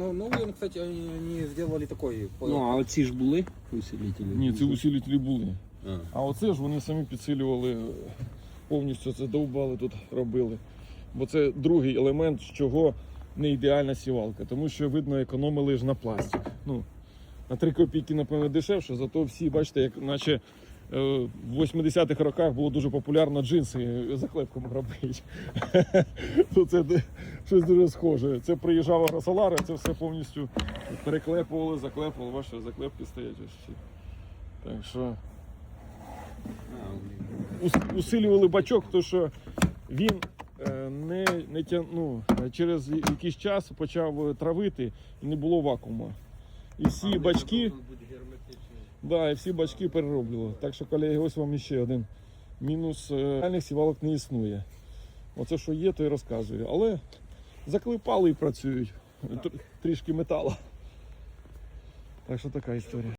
ну, новый, он, кстати, они, они сделали такой. Ну, а оці ж були усилителі? Ні, це усилителі були. А. А оце ж вони самі підсилювали, повністю це довбали тут робили. Бо це другий елемент, з чого не ідеальна сівалка, тому що видно, економили ж на пластик. Ну, на 3 копійки, напевно, дешевше, зато всі, бачите, як наче в 80-х роках було дуже популярно джинси заклепком робити. То це щось дуже схоже. Це приїжджав Агросолар, це все повністю переклепували, заклепували, бачите, заклепки стоять. Так що ус- усилювали бачок, тому що він е, не, не тя, ну, е, через якийсь час почав е, травити і не було вакууму. І всі бачки, да, і всі бачки перероблювали. Так що, колеги, ось вам ще один мінус. е, Реальних сівалок не існує. Оце що є, то і розказую. Але заклепали і працюють. Тр- Трішки металу. Так що така історія.